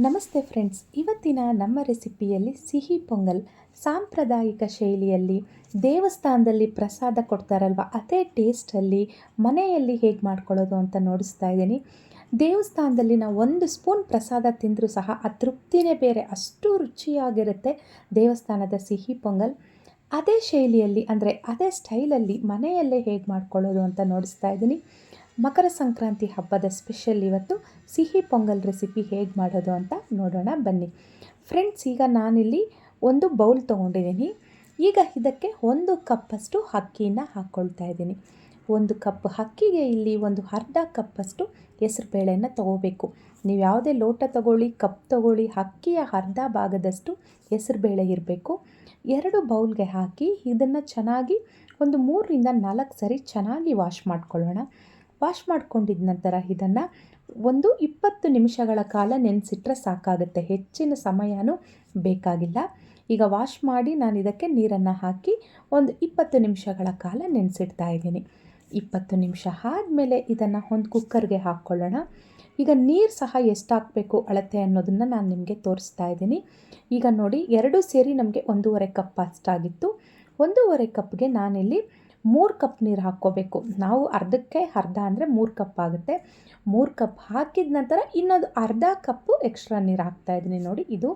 ನಮಸ್ತೆ ಫ್ರೆಂಡ್ಸ್, ಇವತ್ತಿನ ನಮ್ಮ ರೆಸಿಪಿಯಲ್ಲಿ ಸಿಹಿ ಪೊಂಗಲ್ ಸಾಂಪ್ರದಾಯಿಕ ಶೈಲಿಯಲ್ಲಿ ದೇವಸ್ಥಾನದಲ್ಲಿ ಪ್ರಸಾದ ಕೊಡ್ತಾರಲ್ವ, ಅದೇ ಟೇಸ್ಟಲ್ಲಿ ಮನೆಯಲ್ಲಿ ಹೇಗೆ ಮಾಡ್ಕೊಳ್ಳೋದು ಅಂತ ನೋಡಿಸ್ತಾ ಇದ್ದೀನಿ. ದೇವಸ್ಥಾನದಲ್ಲಿ ನಾವು ಒಂದು ಸ್ಪೂನ್ ಪ್ರಸಾದ ತಿಂದರೂ ಸಹ ಆ ತೃಪ್ತಿನೇ ಬೇರೆ, ಅಷ್ಟು ರುಚಿಯಾಗಿರುತ್ತೆ ದೇವಸ್ಥಾನದ ಸಿಹಿ ಪೊಂಗಲ್. ಅದೇ ಶೈಲಿಯಲ್ಲಿ, ಅಂದರೆ ಅದೇ ಸ್ಟೈಲಲ್ಲಿ ಮನೆಯಲ್ಲೇ ಹೇಗೆ ಮಾಡ್ಕೊಳ್ಳೋದು ಅಂತ ನೋಡಿಸ್ತಾ ಇದ್ದೀನಿ. ಮಕರ ಸಂಕ್ರಾಂತಿ ಹಬ್ಬದ ಸ್ಪೆಷಲ್ ಇವತ್ತು ಸಿಹಿ ಪೊಂಗಲ್ ರೆಸಿಪಿ ಹೇಗೆ ಮಾಡೋದು ಅಂತ ನೋಡೋಣ, ಬನ್ನಿ. ಫ್ರೆಂಡ್ಸ್ ಈಗ ನಾನಿಲ್ಲಿ ಒಂದು ಬೌಲ್ ತೊಗೊಂಡಿದ್ದೀನಿ. ಈಗ ಇದಕ್ಕೆ ಒಂದು ಕಪ್ಪಷ್ಟು ಅಕ್ಕಿನ ಹಾಕ್ಕೊಳ್ತಾ ಇದ್ದೀನಿ. ಒಂದು ಕಪ್ ಅಕ್ಕಿಗೆ ಇಲ್ಲಿ ಒಂದು ಅರ್ಧ ಕಪ್ಪಷ್ಟು ಹೆಸ್ರು ಬೇಳೆಯನ್ನು ತೊಗೋಬೇಕು. ನೀವು ಯಾವುದೇ ಲೋಟ ತಗೊಳ್ಳಿ, ಕಪ್ ತಗೊಳ್ಳಿ, ಅಕ್ಕಿಯ ಅರ್ಧ ಭಾಗದಷ್ಟು ಹೆಸ್ರು ಬೇಳೆ ಇರಬೇಕು. ಎರಡು ಬೌಲ್ಗೆ ಹಾಕಿ ಇದನ್ನು ಚೆನ್ನಾಗಿ ಒಂದು ಮೂರರಿಂದ ನಾಲ್ಕು ಸರಿ ಚೆನ್ನಾಗಿ ವಾಶ್ ಮಾಡ್ಕೊಳ್ಳೋಣ. ವಾಶ್ ಮಾಡ್ಕೊಂಡಿದ ನಂತರ ಇದನ್ನು ಒಂದು ಇಪ್ಪತ್ತು ನಿಮಿಷಗಳ ಕಾಲ ನೆನೆಸಿಟ್ರೆ ಸಾಕಾಗುತ್ತೆ. ಹೆಚ್ಚಿನ ಸಮಯನೂ ಬೇಕಾಗಿಲ್ಲ. ಈಗ ವಾಶ್ ಮಾಡಿ ನಾನು ಇದಕ್ಕೆ ನೀರನ್ನು ಹಾಕಿ ಒಂದು ಇಪ್ಪತ್ತು ನಿಮಿಷಗಳ ಕಾಲ ನೆನೆಸಿಡ್ತಾ ಇದ್ದೀನಿ. ಇಪ್ಪತ್ತು ನಿಮಿಷ ಆದಮೇಲೆ ಇದನ್ನು ಒಂದು ಕುಕ್ಕರ್ಗೆ ಹಾಕ್ಕೊಳ್ಳೋಣ ಈಗ ನೀರು ಸಹ ಎಷ್ಟು ಹಾಕಬೇಕು ಅಳತೆ ಅನ್ನೋದನ್ನು ನಾನು ನಿಮಗೆ ತೋರಿಸ್ತಾ ಇದ್ದೀನಿ. ಈಗ ನೋಡಿ, ಎರಡು ಸೇರಿ ನಮಗೆ ಒಂದೂವರೆ ಕಪ್ ಅಷ್ಟಾಗಿತ್ತು. ಒಂದೂವರೆ ಕಪ್ಗೆ ನಾನಿಲ್ಲಿ ಮೂರು ಕಪ್ ನೀರು ಹಾಕ್ಕೋಬೇಕು. ನಾವು ಅರ್ಧಕ್ಕೆ ಅರ್ಧ ಅಂದರೆ ಮೂರು ಕಪ್ ಆಗುತ್ತೆ. ಮೂರು ಕಪ್ ಹಾಕಿದ ನಂತರ ಇನ್ನೊಂದು ಅರ್ಧ ಕಪ್ಪು ಎಕ್ಸ್ಟ್ರಾ ನೀರು ಹಾಕ್ತಾಯಿದ್ದೀನಿ ನೋಡಿ. ಇದು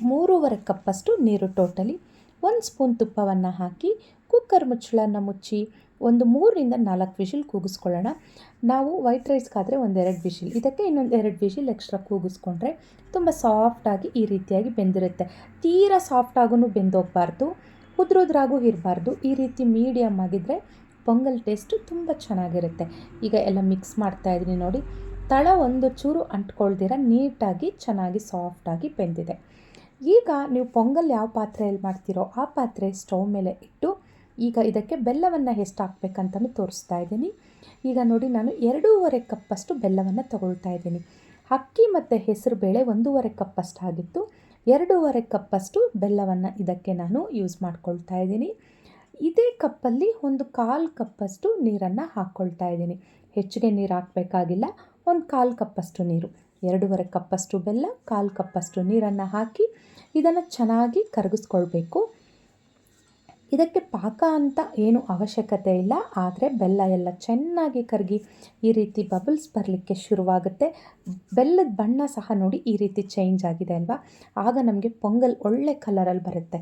ಮೂರುವರೆ ಕಪ್ಪಷ್ಟು ನೀರು ಟೋಟಲಿ ಒಂದು ಸ್ಪೂನ್ ತುಪ್ಪವನ್ನು ಹಾಕಿ ಕುಕ್ಕರ್ ಮುಚ್ಚಳನ ಮುಚ್ಚಿ ಒಂದು ಮೂರರಿಂದ ನಾಲ್ಕು ವಿಷಿಲ್ ಕೂಗಿಸ್ಕೊಳ್ಳೋಣ. ನಾವು ವೈಟ್ ರೈಸ್ಗಾದರೆ ಒಂದೆರಡು ವಿಷಿಲ್. ಇದಕ್ಕೆ ಇನ್ನೊಂದು ಎರಡು ವಿಷಿಲ್ ಎಕ್ಸ್ಟ್ರಾ ಕೂಗಿಸ್ಕೊಂಡ್ರೆ ತುಂಬ ಸಾಫ್ಟಾಗಿ ಈ ರೀತಿಯಾಗಿ ಬೆಂದಿರುತ್ತೆ. ತೀರಾ ಸಾಫ್ಟಾಗೂ ಬೆಂದೋಗಬಾರ್ದು. ಉದ್ರುದ್ರಾಗೂ ಇರಬಾರ್ದು. ಈ ರೀತಿ ಮೀಡಿಯಮ್ ಆಗಿದ್ದರೆ ಪೊಂಗಲ್ ಟೇಸ್ಟು ತುಂಬ ಚೆನ್ನಾಗಿರುತ್ತೆ. ಈಗ ಎಲ್ಲ ಮಿಕ್ಸ್ ಮಾಡ್ತಾ ಇದ್ದೀನಿ ನೋಡಿ. ತಳ ಒಂದು ಚೂರು ಅಂಟ್ಕೊಳ್ದಿರ ನೀಟಾಗಿ, ಚೆನ್ನಾಗಿ ಸಾಫ್ಟಾಗಿ ಬೆಂದಿದೆ. ಈಗ ನೀವು ಪೊಂಗಲ್ ಯಾವ ಪಾತ್ರೆಯಲ್ಲಿ ಮಾಡ್ತೀರೋ ಆ ಪಾತ್ರೆ ಸ್ಟವ್ ಮೇಲೆ ಇಟ್ಟು ಈಗ ಇದಕ್ಕೆ ಬೆಲ್ಲವನ್ನು ಎಷ್ಟು ಹಾಕ್ಬೇಕಂತಲೂ ತೋರಿಸ್ತಾ ಇದ್ದೀನಿ. ಈಗ ನೋಡಿ ನಾನು ಎರಡೂವರೆ ಕಪ್ಪಷ್ಟು ಬೆಲ್ಲವನ್ನು ತಗೊಳ್ತಾ ಇದ್ದೀನಿ. ಅಕ್ಕಿ ಮತ್ತು ಹೆಸರು ಬೇಳೆ ಒಂದೂವರೆ ಕಪ್ಪಷ್ಟು ಆಗಿತ್ತು ಎರಡೂವರೆ ಕಪ್ಪಷ್ಟು ಬೆಲ್ಲವನ್ನು ಇದಕ್ಕೆ ನಾನು ಯೂಸ್ ಮಾಡ್ಕೊಳ್ತಾ ಇದ್ದೀನಿ. ಇದೇ ಕಪ್ಪಲ್ಲಿ ಒಂದು ಕಾಲು ಕಪ್ಪಷ್ಟು ನೀರನ್ನು ಹಾಕ್ಕೊಳ್ತಾ ಇದ್ದೀನಿ. ಹೆಚ್ಚಿಗೆ ನೀರು ಹಾಕಬೇಕಾಗಿಲ್ಲ, ಒಂದು ಕಾಲು ಕಪ್ಪಷ್ಟು ನೀರು. ಎರಡೂವರೆ ಕಪ್ಪಷ್ಟು ಬೆಲ್ಲ, ಕಾಲು ಕಪ್ಪಷ್ಟು ನೀರನ್ನು ಹಾಕಿ ಇದನ್ನು ಚೆನ್ನಾಗಿ ಕರಗಿಸ್ಕೊಳ್ಬೇಕು. ಇದಕ್ಕೆ ಪಾಕ ಅಂತ ಏನು ಅವಶ್ಯಕತೆ ಇಲ್ಲ, ಆದರೆ ಬೆಲ್ಲ ಎಲ್ಲ ಚೆನ್ನಾಗಿ ಕರಗಿ ಈ ರೀತಿ ಬಬಲ್ಸ್ ಬರಲಿಕ್ಕೆ ಶುರುವಾಗುತ್ತೆ. ಬೆಲ್ಲದ ಬಣ್ಣ ಸಹ ನೋಡಿ ಈ ರೀತಿ ಚೇಂಜ್ ಆಗಿದೆ ಅಲ್ವಾ? ಆಗ ನಮಗೆ ಪೊಂಗಲ್ ಒಳ್ಳೆ ಕಲರಲ್ಲಿ ಬರುತ್ತೆ.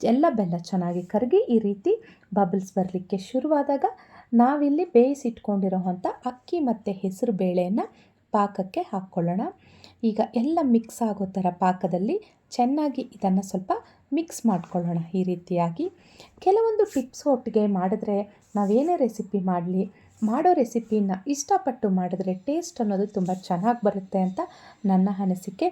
ಎಲ್ಲ ಬೆಲ್ಲ ಚೆನ್ನಾಗಿ ಕರಗಿ ಈ ರೀತಿ ಬಬಲ್ಸ್ ಬರಲಿಕ್ಕೆ ಶುರುವಾದಾಗ ನಾವಿಲ್ಲಿ ಬೇಯಿಸಿಟ್ಕೊಂಡಿರೋ ಅಂಥ ಅಕ್ಕಿ ಮತ್ತು ಹೆಸರು ಬೇಳೆಯನ್ನು ಪಾಕಕ್ಕೆ ಹಾಕ್ಕೊಳ್ಳೋಣ. ಈಗ ಎಲ್ಲ ಮಿಕ್ಸ್ ಆಗೋ ಥರ ಪಾಕದಲ್ಲಿ ಚೆನ್ನಾಗಿ ಇದನ್ನು ಸ್ವಲ್ಪ ಮಿಕ್ಸ್ ಮಾಡ್ಕೊಳ್ಳೋಣ ಈ ರೀತಿಯಾಗಿ. ಕೆಲವೊಂದು ಟಿಪ್ಸ್ ಒಟ್ಟಿಗೆ ಮಾಡಿದ್ರೆ ನಾವೇನೇ ರೆಸಿಪಿ ಮಾಡಲಿ, ಮಾಡೋ ರೆಸಿಪಿನ ಇಷ್ಟಪಟ್ಟು ಮಾಡಿದ್ರೆ ಟೇಸ್ಟ್ ಅನ್ನೋದು ತುಂಬ ಚೆನ್ನಾಗಿ ಬರುತ್ತೆ ಅಂತ ನನ್ನ ಅನಿಸಿಕೆ.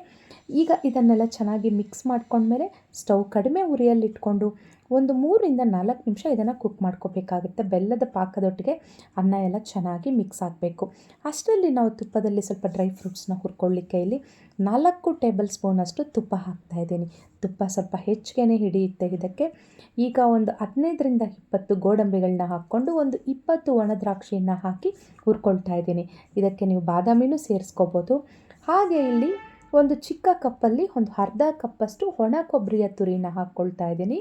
ಈಗ ಇದನ್ನೆಲ್ಲ ಚೆನ್ನಾಗಿ ಮಿಕ್ಸ್ ಮಾಡ್ಕೊಂಡ್ಮೇಲೆ ಸ್ಟವ್ ಕಡಿಮೆ ಉರಿಯಲ್ಲಿಟ್ಕೊಂಡು ಒಂದು ಮೂರಿಂದ ನಾಲ್ಕು ನಿಮಿಷ ಇದನ್ನು ಕುಕ್ ಮಾಡ್ಕೋಬೇಕಾಗುತ್ತೆ. ಬೆಲ್ಲದ ಪಾಕದೊಟ್ಟಿಗೆ ಅನ್ನ ಎಲ್ಲ ಚೆನ್ನಾಗಿ ಮಿಕ್ಸ್ ಆಗಬೇಕು. ಅಷ್ಟರಲ್ಲಿ ನಾವು ತುಪ್ಪದಲ್ಲಿ ಸ್ವಲ್ಪ ಡ್ರೈ ಫ್ರೂಟ್ಸ್ನ ಹುರ್ಕೊಳ್ಳಿಕ್ಕೆ ಇಲ್ಲಿ ನಾಲ್ಕು ಟೇಬಲ್ ಸ್ಪೂನಷ್ಟು ತುಪ್ಪ ಹಾಕ್ತಾ ಇದ್ದೀನಿ. ತುಪ್ಪ ಸ್ವಲ್ಪ ಹೆಚ್ಚಿಗೆ ಹಿಡಿಯುತ್ತೆ ಇದಕ್ಕೆ ಈಗ ಒಂದು ಹದಿನೈದರಿಂದ ಇಪ್ಪತ್ತು ಗೋಡಂಬಿಗಳನ್ನ ಹಾಕ್ಕೊಂಡು ಒಂದು ಇಪ್ಪತ್ತು ಒಣ ದ್ರಾಕ್ಷಿಯನ್ನು ಹಾಕಿ ಹುರ್ಕೊಳ್ತಾ ಇದ್ದೀನಿ. ಇದಕ್ಕೆ ನೀವು ಬಾದಾಮಿನೂ ಸೇರಿಸ್ಕೋಬೋದು. ಹಾಗೆ ಇಲ್ಲಿ ಒಂದು ಚಿಕ್ಕ ಕಪ್ಪಲ್ಲಿ ಒಂದು ಅರ್ಧ ಕಪ್ಪಷ್ಟು ಒಣ ಕೊಬ್ಬರಿಯ ತುರಿನ ಹಾಕ್ಕೊಳ್ತಾ ಇದ್ದೀನಿ.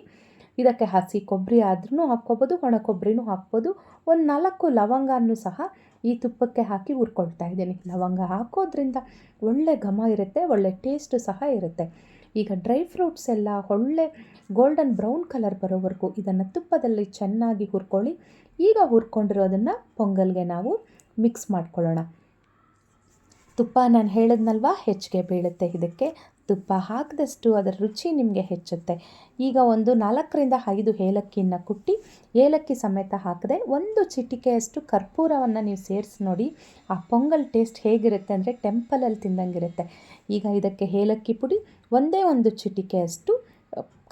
ಇದಕ್ಕೆ ಹಸಿ ಕೊಬ್ಬರಿ ಆದ್ರೂ ಹಾಕ್ಕೋಬೋದು, ಒಣ ಕೊಬ್ಬರಿನೂ ಹಾಕ್ಬೋದು. ಒಂದು ನಾಲ್ಕು ಲವಂಗನೂ ಸಹ ಈ ತುಪ್ಪಕ್ಕೆ ಹಾಕಿ ಹುರ್ಕೊಳ್ತಾ ಇದ್ದೀನಿ. ಲವಂಗ ಹಾಕೋದ್ರಿಂದ ಒಳ್ಳೆ ಘಮ ಇರುತ್ತೆ, ಒಳ್ಳೆ ಟೇಸ್ಟು ಸಹ ಇರುತ್ತೆ. ಈಗ ಡ್ರೈ ಫ್ರೂಟ್ಸ್ ಎಲ್ಲ ಒಳ್ಳೆ ಗೋಲ್ಡನ್ ಬ್ರೌನ್ ಕಲರ್ ಬರೋವರೆಗೂ ಇದನ್ನು ತುಪ್ಪದಲ್ಲಿ ಚೆನ್ನಾಗಿ ಹುರ್ಕೊಳ್ಳಿ. ಈಗ ಹುರ್ಕೊಂಡಿರೋದನ್ನು ಪೊಂಗಲ್ಗೆ ನಾವು ಮಿಕ್ಸ್ ಮಾಡ್ಕೊಳ್ಳೋಣ. ತುಪ್ಪ ನಾನು ಹೇಳಿದ್ನಲ್ವ? ಹೆಚ್ಚಿಗೆ ಬೀಳುತ್ತೆ ಇದಕ್ಕೆ. ತುಪ್ಪ ಹಾಕಿದಷ್ಟು ಅದರ ರುಚಿ ನಿಮಗೆ ಹೆಚ್ಚುತ್ತೆ. ಈಗ ಒಂದು ನಾಲ್ಕರಿಂದ ಐದು ಏಲಕ್ಕಿನ ಕುಟ್ಟಿ, ಏಲಕ್ಕಿ ಸಮೇತ ಹಾಕದೆ ಒಂದು ಚಿಟಿಕೆಯಷ್ಟು ಕರ್ಪೂರವನ್ನು ನೀವು ಸೇರಿಸಿ ನೋಡಿ, ಆ ಪೊಂಗಲ್ ಟೇಸ್ಟ್ ಹೇಗಿರುತ್ತೆ ಅಂದರೆ ಟೆಂಪಲಲ್ಲಿ ತಿಂದಂಗಿರುತ್ತೆ. ಈಗ ಇದಕ್ಕೆ ಏಲಕ್ಕಿ ಪುಡಿ, ಒಂದೇ ಒಂದು ಚಿಟಿಕೆಯಷ್ಟು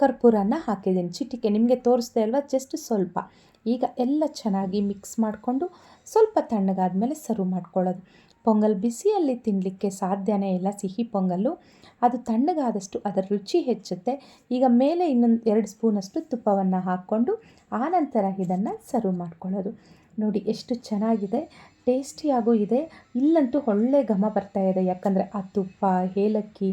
ಕರ್ಪೂರನ ಹಾಕಿದ್ದೀನಿ. ಚಿಟಿಕೆ ನಿಮಗೆ ತೋರಿಸ್ದೆ ಅಲ್ವಾ? ಜಸ್ಟ್ ಸ್ವಲ್ಪ. ಈಗ ಎಲ್ಲ ಚೆನ್ನಾಗಿ ಮಿಕ್ಸ್ ಮಾಡಿಕೊಂಡು ಸ್ವಲ್ಪ ತಣ್ಣಗಾದ ಮೇಲೆ ಸರ್ವ್ ಮಾಡ್ಕೊಳ್ಳೋದು. ಪೊಂಗಲ್ ಬಿಸಿಯಲ್ಲಿ ತಿನ್ನಲಿಕ್ಕೆ ಸಾಧ್ಯನೇ ಇಲ್ಲ ಸಿಹಿ ಪೊಂಗಲ್ಲು. ಅದು ತಣ್ಣಗಾದಷ್ಟು ಅದರ ರುಚಿ ಹೆಚ್ಚುತ್ತೆ. ಈಗ ಮೇಲೆ ಇನ್ನೊಂದು ಎರಡು ಸ್ಪೂನಷ್ಟು ತುಪ್ಪವನ್ನು ಹಾಕ್ಕೊಂಡು ಆನಂತರ ಇದನ್ನು ಸರ್ವ್ ಮಾಡ್ಕೊಳ್ಳೋದು. ನೋಡಿ ಎಷ್ಟು ಚೆನ್ನಾಗಿದೆ, ಟೇಸ್ಟಿಯಾಗೂ ಇದೆ. ಇಲ್ಲಂತೂ ಒಳ್ಳೆ ಘಮ ಬರ್ತಾ ಇದೆ. ಯಾಕಂದರೆ ಆ ತುಪ್ಪ, ಏಲಕ್ಕಿ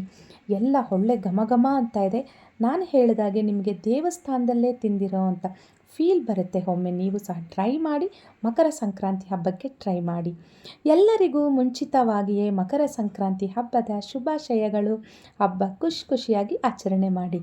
ಎಲ್ಲ ಒಳ್ಳೆ ಘಮ ಘಮ ಅಂತ ಇದೆ. ನಾನು ಹೇಳಿದಾಗೆ ನಿಮಗೆ ದೇವಸ್ಥಾನದಲ್ಲೇ ತಿಂದಿರೋ ಅಂಥ ಫೀಲ್ ಬರುತ್ತೆ. ಒಮ್ಮೆ ನೀವು ಸಹ ಟ್ರೈ ಮಾಡಿ ಮಕರ ಸಂಕ್ರಾಂತಿ ಹಬ್ಬಕ್ಕೆ ಟ್ರೈ ಮಾಡಿ. ಎಲ್ಲರಿಗೂ ಮುಂಚಿತವಾಗಿಯೇ ಮಕರ ಸಂಕ್ರಾಂತಿ ಹಬ್ಬದ ಶುಭಾಶಯಗಳು. ಹಬ್ಬ ಖುಷಿ ಖುಷಿಯಾಗಿ ಆಚರಣೆ ಮಾಡಿ.